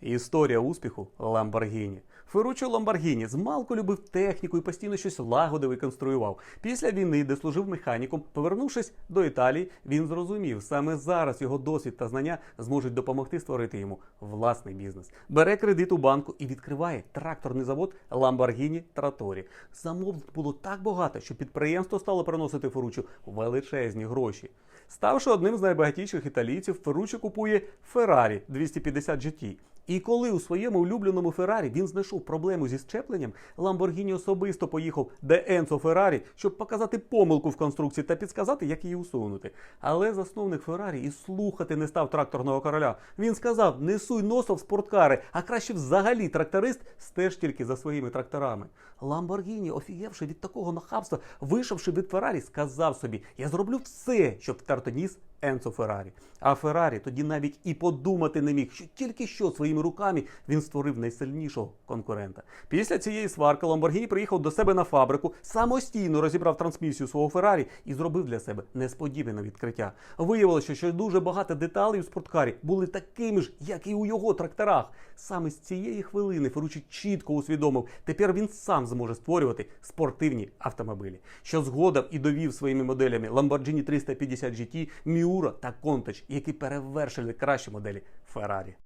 Історія успіху Ламборгіні. Ферруччо Ламборгіні змалку любив техніку і постійно щось лагодив і конструював. Після війни, де служив механіком, повернувшись до Італії, він зрозумів, саме зараз його досвід та знання зможуть допомогти створити йому власний бізнес. Бере кредит у банку і відкриває тракторний завод Ламборгіні Траторі. Замовлень було так багато, що підприємство стало приносити Ферруччо величезні гроші. Ставши одним з найбагатіших італійців, Ферруччо купує Феррарі 250 GT. І коли у своєму улюбленому Феррарі він знайшов проблему зі щепленням, Ламборгіні особисто поїхав до Енцо Феррарі, щоб показати помилку в конструкції та підсказати, як її усунути. Але засновник Феррарі і слухати не став тракторного короля. Він сказав: не суй носа в спорткари, а краще взагалі тракторист стеж тільки за своїми тракторами. Ламборгіні, офігевши від такого нахабства, вийшовши від Феррарі, сказав собі: Я зроблю все, щоб втерти Енцо Феррарі. А Феррарі тоді навіть і подумати не міг, що тільки що своїми руками він створив найсильнішого конкурента. Після цієї сварки Ламборгіні приїхав до себе на фабрику, самостійно розібрав трансмісію свого Феррарі і зробив для себе несподіване відкриття. Виявилося, що дуже багато деталей у спорткарі були такими ж, як і у його тракторах. Саме з цієї хвилини Ферруччі чітко усвідомив, тепер він сам зможе створювати спортивні автомобілі, що згодом і довів своїми моделями Lamborghini 350 GT, Miura та Countach, які перевершили кращі моделі Феррарі.